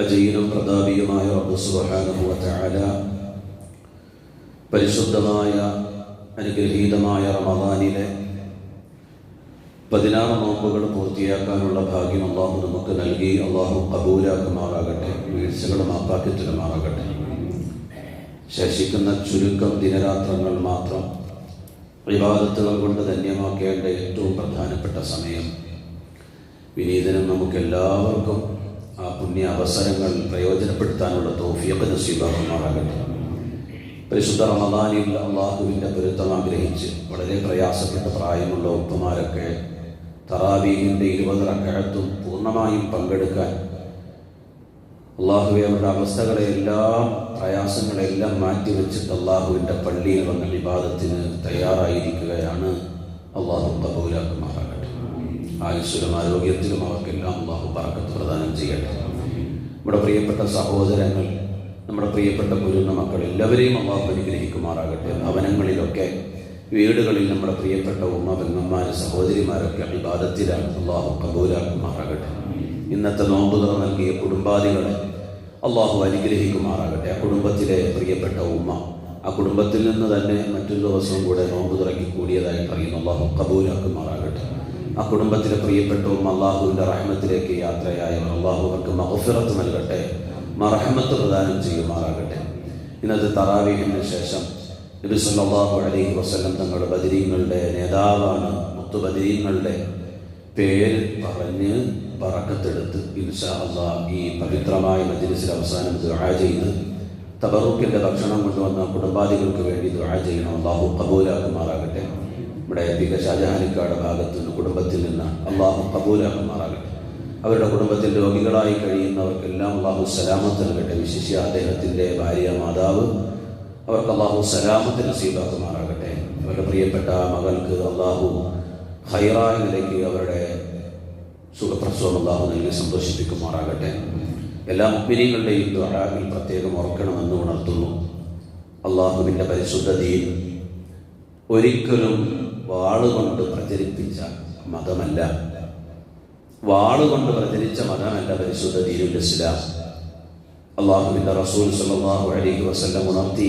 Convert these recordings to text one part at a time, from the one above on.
അജീനും പ്രതാപിയുമായ തആല പരിശുദ്ധമായ അനുഗ്രഹീതമായ റമദാനിലെ പതിനാറ് നോമ്പുകൾ പൂർത്തിയാക്കാനുള്ള ഭാഗ്യം അള്ളാഹു നമുക്ക് നൽകി. അള്ളാഹു കബൂലാക്കുമാറാകട്ടെ വീഴ്ചകൾ മാപ്പാക്കി ശേഷിക്കുന്ന ചുരുക്കം ദിനരാത്രങ്ങൾ മാത്രം വിവാദത്തുകൾ കൊണ്ട് ധന്യമാക്കേണ്ട ഏറ്റവും പ്രധാനപ്പെട്ട സമയം. വിനീതനും നമുക്ക് എല്ലാവർക്കും ആ പുണ്യ അവസരങ്ങൾ പ്രയോജനപ്പെടുത്താനുള്ള തോഫിയൊക്കെ നസീബാക്കുമാറാകട്ടെ പരിശുദ്ധ റമദാനിൽ അള്ളാഹുവിന്റെ പൊരുത്തം ആഗ്രഹിച്ച് വളരെ പ്രയാസപ്പെട്ട പ്രായമുള്ള ഉപ്പമാരൊക്കെ തറാബീഹിന്റെ ഇരുപത് റക്കഴത്തും പൂർണമായും പങ്കെടുക്കാൻ അള്ളാഹുവെ അവരുടെ അവസ്ഥകളെല്ലാം പ്രയാസങ്ങളെല്ലാം മാറ്റിവെച്ചിട്ട് അള്ളാഹുവിന്റെ പള്ളിയിൽ വന്ന വിവാദത്തിന് തയ്യാറായിരിക്കുകയാണ്. അള്ളാഹു കബൂലാക്കുമാറാകട്ടെ. ആയുസ്സിലും ആരോഗ്യത്തിലും അവർക്കെല്ലാം അള്ളാഹു പറക്കത്ത് പ്രദാനം ചെയ്യട്ടെ. നമ്മുടെ പ്രിയപ്പെട്ട സഹോദരങ്ങൾ നമ്മുടെ പ്രിയപ്പെട്ട ഗുരുന്ന മക്കൾ എല്ലാവരെയും അള്ളാഹു അനുഗ്രഹിക്കുമാറാകട്ടെ. ഭവനങ്ങളിലൊക്കെ വീടുകളിൽ നമ്മുടെ പ്രിയപ്പെട്ട ഉമ്മ പെങ്ങന്മാർ സഹോദരിമാരൊക്കെ അഭിബാധത്തിലാണ് അള്ളാഹു കബൂലാക്കുമാറാകട്ടെ. ഇന്നത്തെ നോമ്പ് തുറ നൽകിയ കുടുംബാദികളെ അള്ളാഹു അനുഗ്രഹിക്കുമാറാകട്ടെ. ആ കുടുംബത്തിലെ പ്രിയപ്പെട്ട ഉമ്മ ആ കുടുംബത്തിൽ നിന്ന് തന്നെ മറ്റൊരു ദിവസവും കൂടെ നോമ്പ് തുറക്കി കൂടിയതായി പറയുന്നു. അള്ളാഹു കബൂലാക്കുമാറാകട്ടെ. ആ കുടുംബത്തിലെ പ്രിയപ്പെട്ടവും അള്ളാഹുവിന്റെ റഹ്മത്തിലേക്ക് യാത്രയായവർ അള്ളാഹു അവർക്ക് മഹഫിറത്ത് നൽകട്ടെ മറഹമത്ത് പ്രദാനം ചെയ്യുമാറാകട്ടെ. ഇന്നത്തെ തറാവീഹിന് ശേഷം നബി സല്ലല്ലാഹു അലൈഹി വസ്ലം തങ്ങളുടെ ബദരീങ്ങളുടെ നേതാവാണ്. മുത്തു ബദരീങ്ങളുടെ പേര് പറഞ്ഞ് പറക്കത്തെടുത്ത് ഇൻഷാ അള്ളാ ഈ പവിത്രമായ മജ്ലിസിൽ അവസാനം ദുആ ചെയ്ത് തബറുക്കിന്റെ ഭക്ഷണം കൊണ്ടുവന്ന കുടുംബാദികൾക്ക് വേണ്ടി ദുആ ചെയ്യണം. അള്ളാഹു കബൂലാക്കുമാറാകട്ടെ. നമ്മുടെ പിക ഷാജഹാനിക്കാട് ഭാഗത്തു നിന്ന് കുടുംബത്തിൽ നിന്ന് അള്ളാഹു കബൂലാക്കുമാറാകട്ടെ അവരുടെ കുടുംബത്തിൽ രോഗികളായി കഴിയുന്നവർക്കെല്ലാം അള്ളാഹു സലാമത്ത് നൽകട്ടെ. വിശിഷ്യ അദ്ദേഹത്തിന്റെ ഭാര്യ മാതാവ് അവർക്ക് അള്ളാഹു സലാമത്ത് നസീബാക്കുമാറാകട്ടെ അവരുടെ പ്രിയപ്പെട്ട മകൾക്ക് അള്ളാഹു ഹൈറായ നിലയ്ക്ക് അവരുടെ സുഖപ്രസവം അള്ളാഹു നൽകി സന്തോഷിപ്പിക്കുമാറാകട്ടെ. എല്ലാ മുഗ്മിനികളുടെയും ദ്വാരാകിൽ പ്രത്യേകം ഓർക്കണമെന്ന് ഉണർത്തുന്നു. അള്ളാഹുവിന്റെ പരിശുദ്ധതയിൽ ഒരിക്കലും വാളുകൊണ്ട് പ്രചരിപ്പിച്ച മതമല്ല. വാളുകൊണ്ട് പ്രചരിച്ച മതമല്ല പരിശുദ്ധ ദീനുൽ ഇസ്ലാം. അള്ളാഹുവിന്റെ റസൂൽ സല്ലല്ലാഹു അലൈഹി വസല്ലം ഉണർത്തി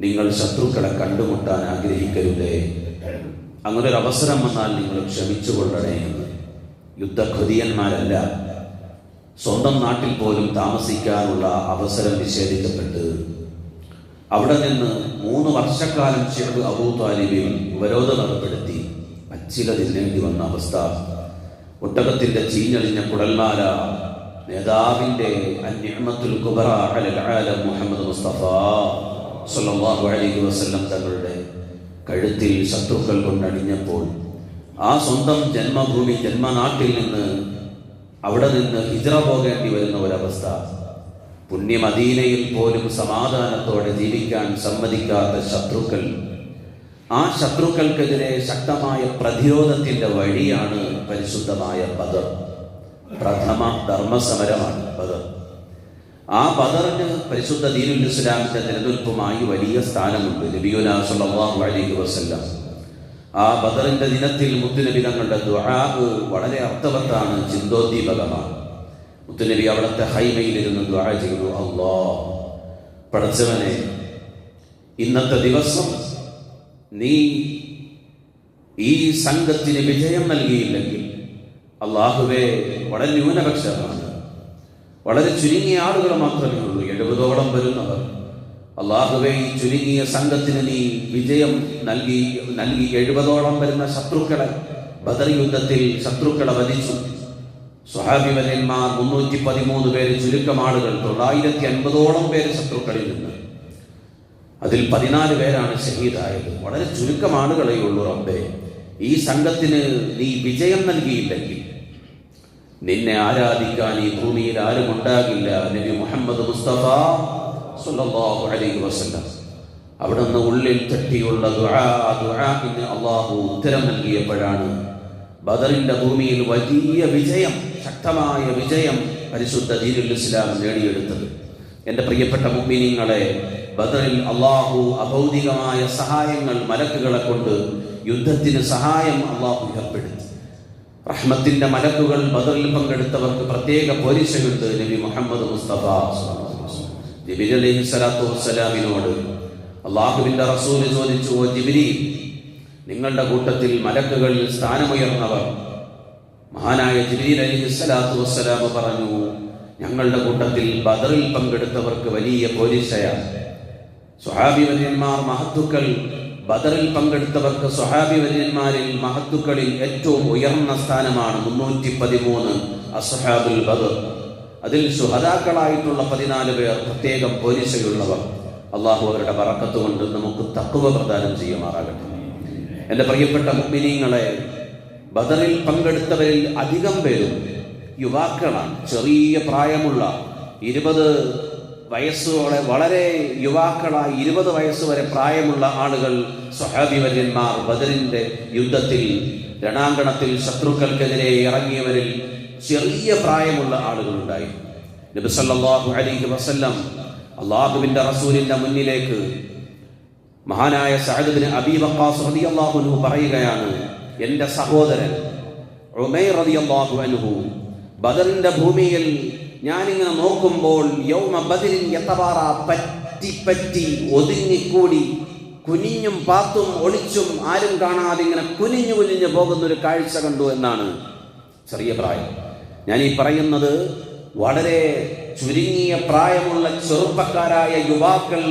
നിങ്ങൾ ശത്രുക്കളെ കണ്ടുമുട്ടാൻ ആഗ്രഹിക്കരുതേ. അങ്ങനെ ഒരു അവസരം വന്നാൽ നിങ്ങൾ ക്ഷമിച്ചു കൊള്ളണേ എന്ന്. യുദ്ധഖുതിയന്മാരല്ല സ്വന്തം നാട്ടിൽ പോലും താമസിക്കാനുള്ള അവസരം നിഷേധിക്കപ്പെട്ട് അവിടെ നിന്ന് മൂന്ന് വർഷക്കാലം ഷെയ്ഖ് അബൂ താലിബിയും ഉപരോധം ഏർപ്പെടുത്തി അച്ചില തിന്നേണ്ടി വന്ന അവസ്ഥ. ഒട്ടകത്തിന്റെ ചീഞ്ഞളിഞ്ഞ കുടൽമാല നേതാവിന്റെ മുഹമ്മദ് മുസ്തഫ അലൈഹി വസല്ലം തങ്ങളുടെ കഴുത്തിൽ ശത്രുക്കൾ കൊണ്ടണിഞ്ഞപ്പോൾ ആ സ്വന്തം ജന്മഭൂമി ജന്മനാട്ടിൽ നിന്ന് അവിടെ നിന്ന് ഹിജറ പോകേണ്ടി വരുന്ന ഒരവസ്ഥ. പുണ്യമദീനയിൽ പോലും സമാധാനത്തോടെ ജീവിക്കാൻ സമ്മതിക്കാത്ത ശത്രുക്കൾ ആ ശത്രുക്കൾക്കെതിരെ ശക്തമായ പ്രതിരോധത്തിന്റെ വഴിയാണ് പരിശുദ്ധമായ ബദർ. പ്രഥമ ധർമ്മസമരമാണ് ബദർ. ആ ബദറിന് പരിശുദ്ധ ദീനുൽ ഇസ്ലാമിന്റെ നിലനിൽപ്പുമായി വലിയ സ്ഥാനമുണ്ട് നബിയുന സല്ലല്ലാഹു അലൈഹി വസല്ലം. ആ ബദറിന്റെ ദിനത്തിൽ മുത്തുനബി തങ്ങളുടെ ദുആ വളരെ അർത്ഥവത്താണ് ചിന്തോദ്ദീപകമാണ്. മുത്തുനബി അവിടുത്തെ ഹൈമയിലിരുന്ന് ദ്വാര ചെയ്തു. അള്ളാ പഠിച്ചവനെ ഇന്നത്തെ ദിവസം നീ ഈ സംഘത്തിന് വിജയം നൽകിയില്ലെങ്കിൽ അള്ളാഹുവെ വളരെ ന്യൂനപക്ഷമാണ്. വളരെ ചുരുങ്ങിയ ആളുകൾ മാത്രമേ ഉള്ളൂ. എഴുപതോളം വരുന്നവർ. അള്ളാഹുവെ ഈ ചുരുങ്ങിയ സംഘത്തിന് നീ വിജയം നൽകി നൽകി എഴുപതോളം വരുന്ന ശത്രുക്കളെ ബദർ യുദ്ധത്തിൽ ശത്രുക്കളെ വധിച്ചു. സ്വഹാബി വര്യന്മാർ മുന്നൂറ്റി പതിമൂന്ന് പേര് ചുരുക്കം ആളുകൾ തൊള്ളായിരത്തി അൻപതോളം പേര് ശത്രുക്കളിൽ നിന്ന്. അതിൽ പതിനാല് പേരാണ് ഷഹീദായത്. വളരെ ചുരുക്കം ആളുകളേ ഉള്ളൂ റബ്ബെ. ഈ സംഘത്തിന് നീ വിജയം നൽകിയില്ലെങ്കിൽ നിന്നെ ആരാധിക്കാൻ ഈ ഭൂമിയിൽ ആരും ഉണ്ടാകില്ല. നബി മുഹമ്മദ് മുസ്തഫ സുല്ലാഹു അലൈഹി വസല്ലം. അവിടെ നിന്ന് ഉള്ളിൽ തട്ടിയുള്ള അള്ളാഹു ഉത്തരം നൽകിയപ്പോഴാണ് ബദറിന്റെ ഭൂമിയിൽ വലിയ വിജയം ശക്തമായ വിജയം പരിശുദ്ധ ദീനുൽ ഇസ്ലാം നേടിയെടുത്തത്. എന്റെ പ്രിയപ്പെട്ട മുമ്പിനിങ്ങളെ ബദറിൽ അള്ളാഹു അഭൗതികമായ സഹായങ്ങൾ മലക്കുകളെ കൊണ്ട് യുദ്ധത്തിന് സഹായം അള്ളാഹു ഏർപ്പെടുത്തി. റഹ്മത്തിന്റെ മലക്കുകൾ ബദറിൽ പങ്കെടുത്തവർക്ക് പ്രത്യേക പോലീസുണ്ട് നബി മുഹമ്മദ് മുസ്തഫ ജിബിരി അലൈഹി സ്വലാത്തു വസ്സലാമിനോട് അള്ളാഹുവിന്റെ റസൂൽ ചോദിച്ചു "ഓ നിങ്ങളുടെ കൂട്ടത്തിൽ മലക്കുകളിൽ സ്ഥാനമുയർന്നവർ മഹാനായ ജിബിരി അലൈഹി സ്വലാത്തു വസ്സലാമ പറഞ്ഞു ഞങ്ങളുടെ കൂട്ടത്തിൽ ബദറിൽ പങ്കെടുത്തവർക്ക് വലിയ പോലീസയാണ് സ്വഹാബി വര്യന്മാർ മഹത്തുക്കൾ ബദറിൽ പങ്കെടുത്തവർക്ക് സ്വഹാബി വര്യന്മാരിൽ മഹത്തുക്കളിൽ ഏറ്റവും ഉയർന്ന സ്ഥാനമാണ് മുന്നൂറ്റി പതിമൂന്ന് അസ്ഹാബുൽ ബദർ. അതിൽ സുഹതാക്കളായിട്ടുള്ള പതിനാല് പേർ പ്രത്യേകം പോലീസയുള്ളവർ. അള്ളാഹു അവരുടെ പറക്കത്ത് കൊണ്ട് നമുക്ക് തക്കുവ പ്രദാനം ചെയ്യുമാറാകട്ടെ. എന്റെ പ്രിയപ്പെട്ട മുഗ്മിനീങ്ങളെ ബദറിൽ പങ്കെടുത്തവരിൽ അധികം പേരും യുവാക്കളാണ്. ചെറിയ പ്രായമുള്ള ഇരുപത് വയസ്സോടെ വളരെ യുവാക്കളായി ഇരുപത് വയസ്സ് വരെ പ്രായമുള്ള ആളുകൾ സ്വഹാബിവര്യന്മാർ ബദറിന്റെ യുദ്ധത്തിൽ രണാങ്കണത്തിൽ ശത്രുക്കൾക്കെതിരെ ഇറങ്ങിയവരിൽ ചെറിയ പ്രായമുള്ള ആളുകളുണ്ടായി. നബി സല്ലല്ലാഹു അലൈഹി വസല്ലം അള്ളാഹുവിന്റെ റസൂലിന്റെ മുന്നിലേക്ക് മഹാനായ സഅദ് അബീ വഖാസ് റളിയല്ലാഹു അൻഹു പറയുകയാണ് എന്റെ സഹോദരൻ റളിയല്ലാഹു അൻഹു ബദറിന്റെ ഭൂമിയിൽ ഞാനിങ്ങനെ നോക്കുമ്പോൾ യൗമ ബദരിൻ യതവാറ പറ്റി പറ്റി ഒതുങ്ങിക്കൂടി കുനിഞ്ഞും പാത്തും ഒളിച്ചും ആരും കാണാതെ ഇങ്ങനെ കുനിഞ്ഞു കുനിഞ്ഞു പോകുന്ന ഒരു കാഴ്ച കണ്ടു എന്നാണ് ചെറിയ പ്രായം. ഞാൻ ഈ പറയുന്നത് വളരെ ചുരുങ്ങിയ പ്രായമുള്ള ചെറുപ്പക്കാരായ യുവാക്കൾ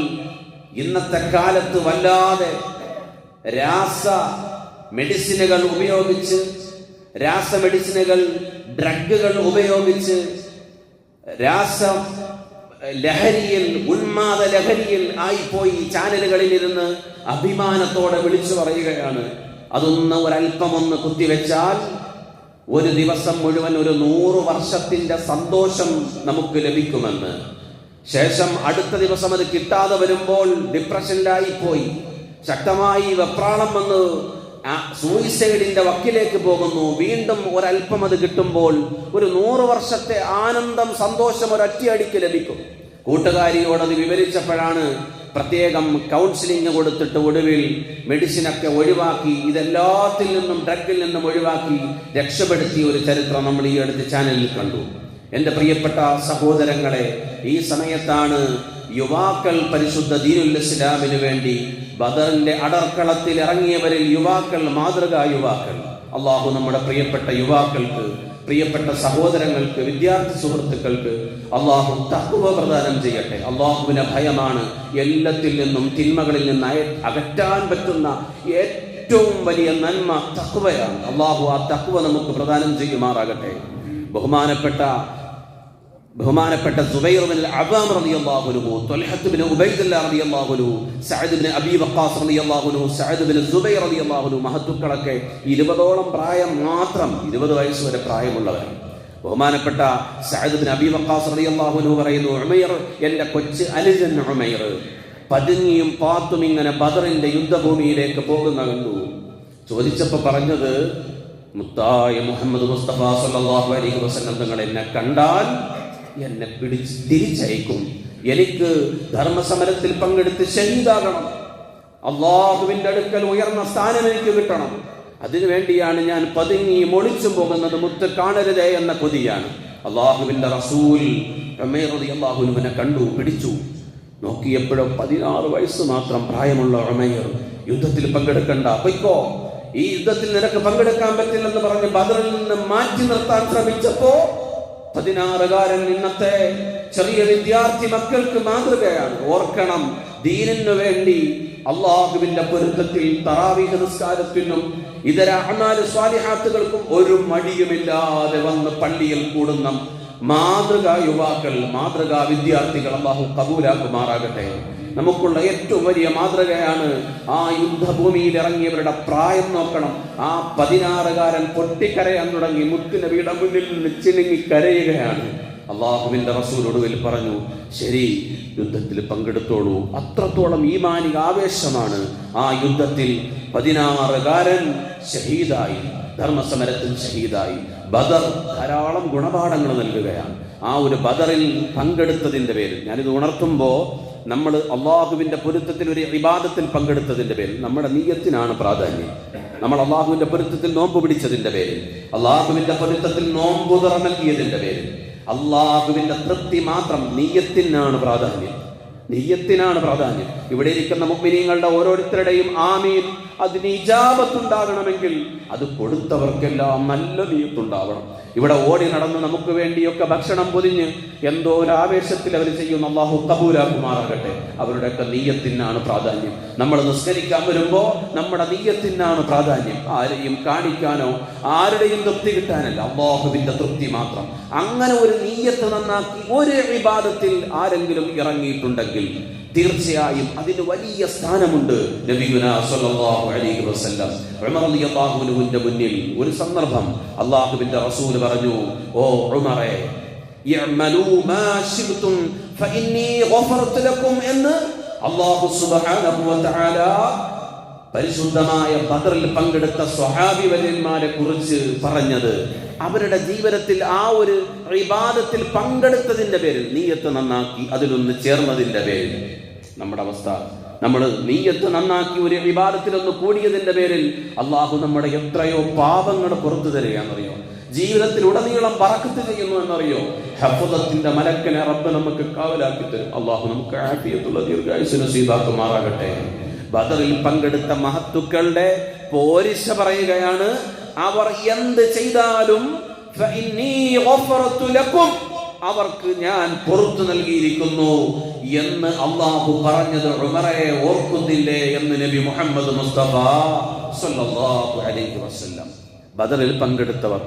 ഇന്നത്തെ കാലത്ത് വല്ലാതെ രാസ മെഡിസിനുകൾ ഉപയോഗിച്ച് രാസ മെഡിസിനുകൾ ഡ്രഗുകൾ ഉപയോഗിച്ച് രാസ ലഹരിയിൽ ഉന്മാദ ലഹരിയിൽ ആയിപ്പോയി ചാനലുകളിൽ ഇരുന്ന് അഭിമാനത്തോടെ വിളിച്ചു പറയുകയാണ്. അതൊന്ന് ഒരല്പമൊന്ന് കുത്തിവെച്ചാൽ ഒരു ദിവസം മുഴുവൻ ഒരു നൂറ് വർഷത്തിന്റെ സന്തോഷം നമുക്ക് ലഭിക്കുമെന്ന്. ശേഷം അടുത്ത ദിവസം അത് കിട്ടാതെ വരുമ്പോൾ ഡിപ്രഷനിലായി പോയി ശക്തമായി വെപ്രാളം വന്ന് സൂയിസൈഡിന്റെ വക്കിലേക്ക് പോകുന്നു. വീണ്ടും ഒരല്പം അത് കിട്ടുമ്പോൾ ഒരു നൂറ് വർഷത്തെ ആനന്ദം സന്തോഷം ഒരൊറ്റയടിക്ക് ലഭിക്കും. കൂട്ടുകാരിയോട് അത് വിവരിച്ചപ്പോഴാണ് പ്രത്യേകം കൗൺസിലിംഗ് കൊടുത്തിട്ട് ഒടുവിൽ മെഡിസിനൊക്കെ ഒഴിവാക്കി ഇതെല്ലാത്തിൽ നിന്നും ഡ്രഗിൽ നിന്നും ഒഴിവാക്കി രക്ഷപ്പെടുത്തിയ ഒരു ചരിത്രം നമ്മൾ ഈ അടുത്ത ചാനലിൽ കണ്ടു. എന്റെ പ്രിയപ്പെട്ട സഹോദരങ്ങളെ ഈ സമയത്താണ് യുവാക്കൾ പരിശുദ്ധ ദീനുൽ ഇസ്ലാമിന് വേണ്ടി ബദറിന്റെ അടർക്കളത്തിൽ ഇറങ്ങിയവരിൽ യുവാക്കൾ മാതൃകാ യുവാക്കൾ. അള്ളാഹു നമ്മുടെ പ്രിയപ്പെട്ട യുവാക്കൾക്ക് പ്രിയപ്പെട്ട സഹോദരങ്ങൾക്ക് വിദ്യാർത്ഥി സുഹൃത്തുക്കൾക്ക് അള്ളാഹു തക്കുവ പ്രദാനം ചെയ്യട്ടെ. അള്ളാഹുവിനെ ഭയമാണ് എല്ലാത്തിൽ നിന്നും തിന്മകളിൽ നിന്ന് അകറ്റാൻ പറ്റുന്ന ഏറ്റവും വലിയ നന്മ തക്കുവയാണ് അള്ളാഹു ആ തക്കുവ നമുക്ക് പ്രദാനം ചെയ്യുമാറാകട്ടെ. ബഹുമാനപ്പെട്ട ബഹുമാനപ്പെട്ട അൻഹു മഹത്തുക്കളൊക്കെ ഇരുപതോളം പ്രായം മാത്രം ഇരുപത് വയസ്സ് വരെ പ്രായമുള്ളവരാണ്. ബഹുമാനപ്പെട്ട സഅദ് ബിൻ അബീ വഖാസ് റളിയല്ലാഹു അൻഹു പറയുന്നു ഉമൈർ എന്റെ കൊച്ച് അനുജൻ ഉമൈർ പതുങ്ങിയും പാത്തും ഇങ്ങനെ ബദറിന്റെ യുദ്ധഭൂമിയിലേക്ക് പോകുന്ന കണ്ടു. ചോദിച്ചപ്പോൾ പറഞ്ഞത് മുത്തായ മുഹമ്മദ് മുസ്തഫ സല്ലല്ലാഹു അലൈഹി വസല്ലം എന്നെ കണ്ടാൽ എന്നെ പിടിച്ച് തിരിച്ചയക്കും. എനിക്ക് ധർമ്മസമരത്തിൽ പങ്കെടുത്ത് ഷഹീദാകണം അള്ളാഹുവിന്റെ അടുക്കൽ ഉയർന്ന സ്ഥാനം എനിക്ക് കിട്ടണം. അതിനുവേണ്ടിയാണ് ഞാൻ പതുങ്ങി മൊളിച്ചും പോകുന്നത് മുത്ത് കാണരുതേ എന്ന കൊതിയാണ്. അള്ളാഹുവിന്റെ റസൂൽ അള്ളാഹുനുവിനെ കണ്ടു പിടിച്ചു. നോക്കിയപ്പോഴും പതിനാറ് വയസ്സ് മാത്രം പ്രായമുള്ള റമയർ യുദ്ധത്തിൽ പങ്കെടുക്കണ്ട. പൊയ്ക്കോ ഈ യുദ്ധത്തിൽ നിനക്ക് പങ്കെടുക്കാൻ പറ്റില്ലെന്ന് പറഞ്ഞ് ബദറിൽ നിന്ന് മാറ്റി നിർത്താൻ ശ്രമിച്ചപ്പോ പതിനാറുകാരൻ ഇന്നത്തെ ചെറിയ വിദ്യാർത്ഥി മക്കൾക്ക് മാതൃകയാണ്. ഓർക്കണം ദീനിനു വേണ്ടി അള്ളാഹുവിന്റെ പൊരുത്തത്തിൽ തറാവിഹ നിസ്കാരത്തിനും ഇതര അമാൽ സ്വാലിഹാത്തുകൾക്കും ഒരു മടിയുമില്ലാതെ വന്ന് പള്ളിയിൽ കൂടുന്ന മാതൃകാ യുവാക്കൾ മാതൃകാ വിദ്യാർത്ഥികൾ അള്ളാഹു കബൂലാക്കുമാറാകട്ടെ. നമുക്കുള്ള ഏറ്റവും വലിയ മാതൃകയാണ് ആ യുദ്ധഭൂമിയിൽ ഇറങ്ങിയവരുടെ പ്രായം നോക്കണം. ആ പതിനാറുകാരൻ പൊട്ടിക്കരയാൻ തുടങ്ങി. മുത്തുനബിയുടെ മുന്നിൽ നിന്ന് ചിനുങ്ങി കരയുകയാണ്. അള്ളാഹുവിന്റെ റസൂലോട് ഒടുവിൽ പറഞ്ഞു ശരി യുദ്ധത്തിൽ പങ്കെടുത്തോളൂ. അത്രത്തോളം ഈമാനിക ആവേശമാണ് ആ യുദ്ധത്തിൽ. പതിനാറുകാരൻ ഷഹീദായി ധർമ്മസമരത്തിൽ ഷഹീദായി ബദർ ധാരാളം ഗുണപാഠങ്ങൾ നൽകുകയാണ്. ആ ഒരു ബദറിൽ പങ്കെടുത്തതിന്റെ പേരിൽ. ഞാനിത് ഉണർത്തുമ്പോൾ നമ്മൾ അള്ളാഹുവിന്റെ പൊരുത്തത്തിൽ ഒരു വിവാദത്തിൽ പങ്കെടുത്തതിന്റെ പേരിൽ നമ്മുടെ നീയത്തിനാണ് പ്രാധാന്യം. നമ്മൾ അള്ളാഹുവിന്റെ പൊരുത്തത്തിൽ നോമ്പ് പിടിച്ചതിന്റെ പേരിൽ അള്ളാഹുവിന്റെ പൊരുത്തത്തിൽ നോമ്പ് തുറ പേരിൽ അള്ളാഹുവിന്റെ തൃപ്തി മാത്രം നീയത്തിനാണ് പ്രാധാന്യം. നെയ്യത്തിനാണ് പ്രാധാന്യം. ഇവിടെ ഇരിക്കുന്ന മുഗ്മിനീങ്ങളുടെ ഓരോരുത്തരുടെയും ആമീൻ അതിന് ഇജാപത്തുണ്ടാകണമെങ്കിൽ അത് കൊടുത്തവർക്കെല്ലാം നല്ല നീയത്തുണ്ടാവണം. ഇവിടെ ഓടി നടന്ന് നമുക്ക് വേണ്ടിയൊക്കെ ഭക്ഷണം പൊതിഞ്ഞ് എന്തോ ഒരു ആവേശത്തിൽ അവർ ചെയ്യുന്ന അള്ളാഹു കബൂലാക്കുമാറാകട്ടെ. അവരുടെയൊക്കെ നീയത്തിനാണ് പ്രാധാന്യം. നമ്മൾ നിസ്കരിക്കാൻ വരുമ്പോൾ നമ്മുടെ നീയത്തിനാണ് പ്രാധാന്യം. ആരെയും കാണിക്കാനോ ആരുടെയും തൃപ്തി കിട്ടാനല്ല. അള്ളാഹുവിന്റെ തൃപ്തി മാത്രം. അങ്ങനെ ഒരു നീയത്ത് നന്നാക്കി ഒരു വിവാദത്തിൽ ആരെങ്കിലും ഇറങ്ങിയിട്ടുണ്ടെങ്കിൽ തീർച്ചയായും അതിന് വലിയ സ്ഥാനമുണ്ട് നബിയുന സല്ലല്ലാഹു അലൈഹി വസല്ലം. ഉമർ റളിയല്ലാഹു അൻഹുവിന്റെ മുന്നിൽ ഒരു സന്ദർഭം അള്ളാഹുവിന്റെ റസൂൽ പറഞ്ഞു ഓ ഉമറേ എന്ന് വ പരിശുദ്ധമായ ബദറിൽ പങ്കെടുത്ത സ്വഹാബി വര്യന്മാരെ കുറിച്ച് പറഞ്ഞത്. അവരുടെ ജീവിതത്തിൽ ആ ഒരു വിവാദത്തിൽ പങ്കെടുത്തതിന്റെ പേരിൽ നീയത്ത് നന്നാക്കി അതിലൊന്ന് ചേർന്നതിന്റെ പേരിൽ. നമ്മുടെ അവസ്ഥ നമ്മൾ നീയത്ത് നന്നാക്കി ഒരു വിവാദത്തിലൊന്ന് കൂടിയതിന്റെ പേരിൽ അള്ളാഹു നമ്മുടെ എത്രയോ പാപങ്ങൾ പുറത്തു തരികയാണെന്നറിയോ ജീവിതത്തിൽ ഉടനീളം പറക്കത്ത് ചെയ്യുന്നു എന്നറിയോ? ഹഫുദത്തിന്റെ മലക്കനെ റബ്ബ് നമുക്ക് കാവലാക്കി തരും. അള്ളാഹു നമുക്ക് ആഫിയത്തുള്ള ദീർഘായുസിന് സീതാക്കുമാറാകട്ടെ ബദറിൽ പങ്കെടുത്ത മഹത്തുക്കളുടെ പോരിശ പറയുകയാണ് അവർ എന്ത് ചെയ്താലും അവർക്ക് ഞാൻ പുറത്തു നൽകിയിരിക്കുന്നു എന്ന് അള്ളാഹു പറഞ്ഞത് ഉമറയെ ഓർക്കുന്നില്ലേ എന്ന് നബി മുഹമ്മദ് മുസ്തഫ സല്ലല്ലാഹു അലൈഹി വസല്ലം. ബദറിൽ പങ്കെടുത്തവർ.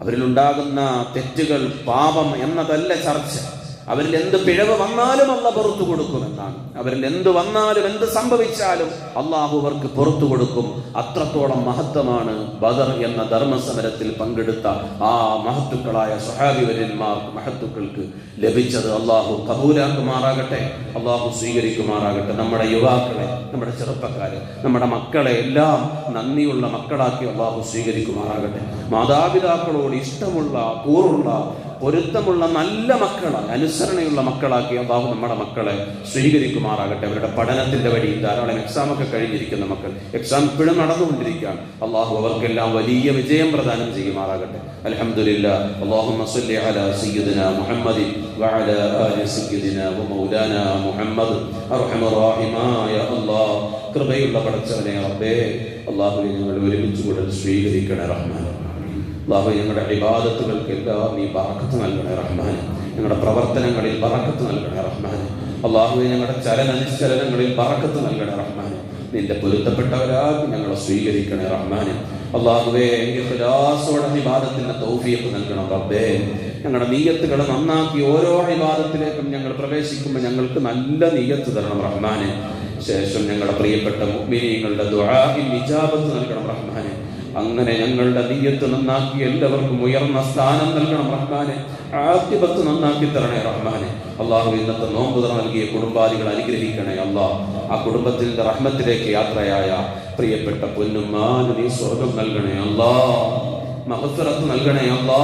അവരിലുണ്ടാകുന്ന തെറ്റുകൾ പാപം എന്നതല്ല ചർച്ച. അവരിൽ എന്ത് പിഴവ് വന്നാലും അല്ല പുറത്തു കൊടുക്കുമെന്നാണ്. അവരിൽ എന്ത് വന്നാലും എന്ത് സംഭവിച്ചാലും അള്ളാഹു അവർക്ക് പുറത്തു കൊടുക്കും. അത്രത്തോളം മഹത്വമാണ് ബദർ എന്ന ധർമ്മസമരത്തിൽ പങ്കെടുത്ത ആ മഹത്തുക്കളായ സഹാബിവര്യന്മാർക്ക് മഹത്തുക്കൾക്ക് ലഭിച്ചത് അള്ളാഹു കബൂലാക്കുമാറാകട്ടെ അള്ളാഹു സ്വീകരിക്കുമാറാകട്ടെ. നമ്മുടെ യുവാക്കളെ നമ്മുടെ ചെറുപ്പക്കാരെ നമ്മുടെ മക്കളെ എല്ലാം നന്ദിയുള്ള മക്കളാക്കി അള്ളാഹു സ്വീകരിക്കുമാറാകട്ടെ. മാതാപിതാക്കളോട് ഇഷ്ടമുള്ള കൂറുള്ള പൊരുത്തമുള്ള നല്ല മക്കളായി അനുസരണയുള്ള മക്കളാക്കി അള്ളാഹു നമ്മുടെ മക്കളെ സ്വീകരിക്കുമാറാകട്ടെ. അവരുടെ പഠനത്തിന്റെ വഴി ധാരാളം എക്സാമൊക്കെ കഴിഞ്ഞിരിക്കുന്ന മക്കൾ. എക്സാം ഇപ്പോഴും നടന്നുകൊണ്ടിരിക്കുകയാണ്. അള്ളാഹു അവർക്കെല്ലാം വലിയ വിജയം പ്രദാനം ചെയ്യുമാറാകട്ടെ. അലഹമില്ല കൃപയുള്ള പടച്ചവനെ റബ്ബേ അള്ളാഹുവിനെ ഞങ്ങൾ ഒരുമിച്ച് കൂടുതൽ സ്വീകരിക്കണേ റഹ്മാൻ. അള്ളാഹു ഞങ്ങളുടെ ഇബാദത്തുകൾക്കെല്ലാം നീ ബറക്കത്ത് നൽകണേ റഹ്മാൻ ഞങ്ങളുടെ പ്രവർത്തനങ്ങളിൽ ബറക്കത്ത് നൽകണേ റഹ്മാൻ അള്ളാഹു ഞങ്ങളുടെ ചലന നിശ്ചലനങ്ങളിൽ ബറക്കത്ത് നൽകണേ റഹ്മാൻ നിന്റെ പൊരുത്തപ്പെട്ടവരാകും ഞങ്ങളെ സ്വീകരിക്കണേ റഹ്മാൻ എനിക്ക് ഖുലാസോടെ വിവാദത്തിന്റെ തൗഫീഖ് നൽകണം റബ്ബേ. ഞങ്ങളുടെ നീയത്തുകൾ നന്നാക്കി ഓരോ വിവാദത്തിലേക്കും ഞങ്ങൾ പ്രവേശിക്കുമ്പോൾ ഞങ്ങൾക്ക് നല്ല നീയത്ത് തരണം റഹ്മാൻ ശേഷം ഞങ്ങളുടെ പ്രിയപ്പെട്ട മുഗ്മിനിയങ്ങളുടെ ദുആഇൽ വിജാപത്ത് നൽകണം റഹ്മാനെ. അങ്ങനെ ഞങ്ങളുടെ നീയത്ത് നന്നാക്കി എല്ലാവർക്കും ഉയർന്ന സ്ഥാനം നൽകണം റഹ്മാനെ. ആദ്യപത്ത് നന്നാക്കി തരണേ റഹ്മാനെ. അള്ളാഹു ഇന്നത്തെ നോമ്പ് തുറ നൽകിയ കുടുംബാദികൾ അനുഗ്രഹിക്കണേ അള്ളാഹ് ആ കുടുംബത്തിന്റെ റഹ്മത്തിലേക്ക് യാത്രയായ പ്രിയപ്പെട്ട പൊന്നുമാന് നീ സ്വർഗം നൽകണേ അള്ളാ. മഹഫിറത്ത് നൽകണേ അള്ളാ.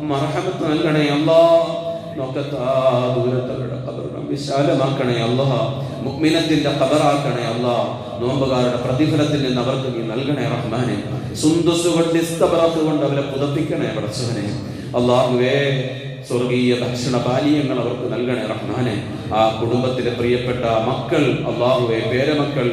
മർഹമത്ത് നൽകണേ അള്ളാ. നോക്കത്താ ദൂരത്തവരുടെ വിശാലമാക്കണേ അല്ലാ മുഅ്മിനത്തിന്റെ ഖബറാക്കണേ അല്ലാ നോമ്പുകാരുടെ പ്രതിഫലത്തിൽ നിന്ന് അവർക്ക് നീ നൽകണേ റഹ്മാനെ. സുന്ദസ് കൊണ്ട് ഇസ്തബറത്ത് കൊണ്ട് അവരെ പുതപ്പിക്കണേ പടച്ചവനെ അള്ളാഹുവേ സ്വർഗീയ ഭക്ഷണ പാലീയങ്ങൾ അവർക്ക് നൽകണേ റഹ്മാനെ. ആ കുടുംബത്തിലെ പ്രിയപ്പെട്ട മക്കൾ അള്ളാഹുവെ പേരമക്കൾ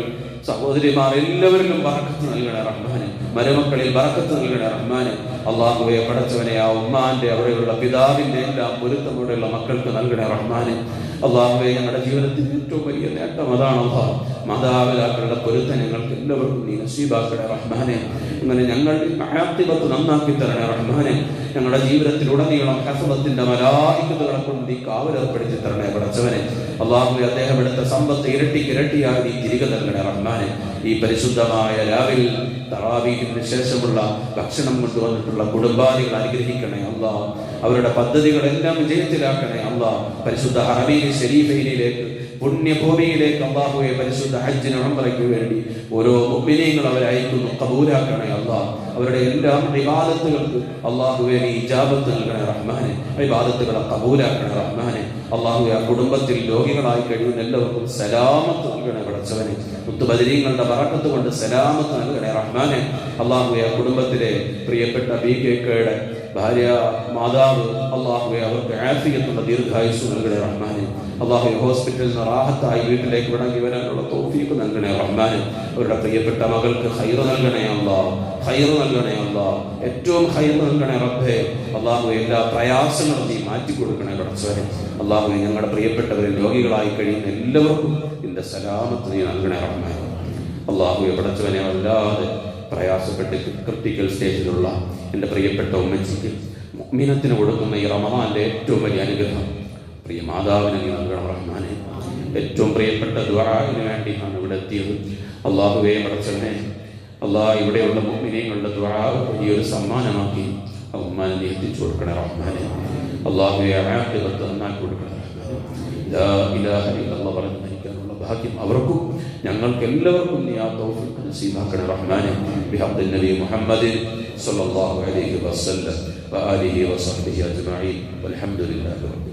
സഹോദരിമാർ എല്ലാവർക്കും വറക്കത്ത് നൽകണേ റഹ്മാന്. മരുമക്കളിൽ വറക്കത്ത് നൽകണേ റഹ്മാന്. അള്ളാഹുവെ പടച്ചവനെ ആ ഉമ്മാന്റെ അവിടെയുള്ള പിതാവിന്റെ എല്ലാം പൊരുത്തമോടെയുള്ള മക്കൾക്ക് നൽകണേ റഹ്മാന്. അള്ളാഹുവെ ഞങ്ങളുടെ ജീവിതത്തിൽ ഏറ്റവും വലിയ നേട്ടം അതാണ് അള്ളാഹ്. മാതാപിതാക്കളുടെ പൊരുത്തം എല്ലാവർക്കും നീ നസീബാക്കട റഹ്മാനെ. അങ്ങനെ ഞങ്ങൾ ആത്തിപത്ത് നന്നാക്കി തരണേ റഹ്മാനെ. ഞങ്ങളുടെ ജീവിതത്തിലുടനീളം ഹസബത്തിന്റെ മലായിക്കുകളെ കൊണ്ട് നീ കാവലേർപ്പെടുത്തി തരണേ പടച്ചവനെ. അള്ളാഹുവെ അദ്ദേഹം എടുത്ത സമ്പത്ത് ഇരട്ടി ഇരട്ടിയായി നീ തിരികെ തരണേ റഹ്മാനെ. ഈ പരിശുദ്ധമായ രാവിൽ തറാവീഹിന് ശേഷമുള്ള ഭക്ഷണം കൊണ്ടുവന്നിട്ടുള്ള കുടുംബാദികൾ അനുഗ്രഹിക്കണേ അള്ളാഹ്. അവരുടെ പദ്ധതികളെല്ലാം വിജയത്തിലാക്കണേ അള്ളാഹ്. പരിശുദ്ധ അറബിയിലെ ശരീഫയിലേക്ക് പുണ്യഭൂമിയിലേക്ക് അള്ളാഹുവെ പരിശുദ്ധ ഹജ്ജിന് ഉംറയ്ക്ക് വേണ്ടി ഓരോ മുമ്പിനെയും അവരെ അയക്കുന്നു കബൂലാക്കണേ അള്ളാഹ്. അവരുടെ എല്ലാ വിവാദത്തുകൾക്ക് അള്ളാഹുവെ നീ ഇജാബത്ത് നൽകണേ റഹ്മാനെ. വിവാദത്തുകളെ കബൂലാക്കണേ റഹ്മാനെ. അള്ളാഹു ആ കുടുംബത്തിൽ രോഗികളായി കഴിയുന്ന എല്ലാവർക്കും സലാമത്ത് നൽകണേ പടച്ചവനെ. മുത്തുബദരീങ്ങളുടെ പറക്കത്ത് കൊണ്ട് സലാമത്ത് നൽകണേ റഹ്മാനെ. അള്ളാഹു ആ കുടുംബത്തിലെ പ്രിയപ്പെട്ട ബി കെ കെയുടെ ഭാര്യ മാതാവ് അള്ളാഹുവെ അവർക്ക് ആഫിയത്തുള്ള ദീർഘായുസ് നൽകണേ റഹ്മാനെ. അള്ളാഹു ഹോസ്പിറ്റലിൽ നിന്ന് റാഹത്തായി വീട്ടിലേക്ക് വിടങ്ങി വരാനുള്ള തോഫീക്ക് നൽകണേ റഹ്മാനെ. അവരുടെ പ്രിയപ്പെട്ട മകൾക്ക് ഹൈറ് നൽകണേ അള്ളാ. ഹൈറ് നൽകണേ അള്ളാ. ഏറ്റവും ഹൈറ് നൽകണേ റബ്ബേ. അള്ളാഹു എല്ലാ പ്രയാസങ്ങളും നീ മാറ്റി കൊടുക്കണേ കടച്ചവരെ അള്ളാഹു ഞങ്ങളുടെ പ്രിയപ്പെട്ടവരിൽ രോഗികളായി കഴിയുന്ന എല്ലാവർക്കും നിന്റെ സലാമത്ത് നീ നൽകണേ റഹ്മാനെ. അള്ളാഹു പടച്ചവനെ വല്ലാതെ പ്രയാസപ്പെട്ട് ക്രിട്ടിക്കൽ സ്റ്റേജിലുള്ള എന്റെ പ്രിയപ്പെട്ട ഉമ്മച്ചിക്ക് മിനത്തിന് കൊടുക്കുന്ന ഈ റമദാന്റെ ഏറ്റവും വലിയ അനുഗ്രഹം. പ്രിയ മാതാവിന് നീ നൽകണം റഹ്മാനെ. ഏറ്റവും പ്രിയപ്പെട്ട ദ്വാരാവിന് വേണ്ടിയാണ് ഇവിടെ എത്തിയത്. അള്ളാഹുവേ പടച്ചവനെ അള്ളാഹ് ഇവിടെയുള്ള മുഅ്മിനീങ്ങളുടെ ഈ വലിയൊരു സമ്മാനമാക്കി ആ ഉമ്മാനെ നീ എത്തിച്ചു കൊടുക്കണേ റഹ്മാനെ. അള്ളാഹുവെ ആദ്യത്ത് നന്നാക്കി കൊടുക്കണേ റഹ്മാനെ. ഭാഗ്യം അവർക്കും ഞങ്ങൾക്ക് എല്ലാവർക്കും നീ ആ തൗഫീഖ് നസീബാക്കണേ റഹ്മാനെ. നബി മുഹമ്മദ് صلى الله عليه وسلم وآله وصحبه أجمعين والحمد لله رب العالمين.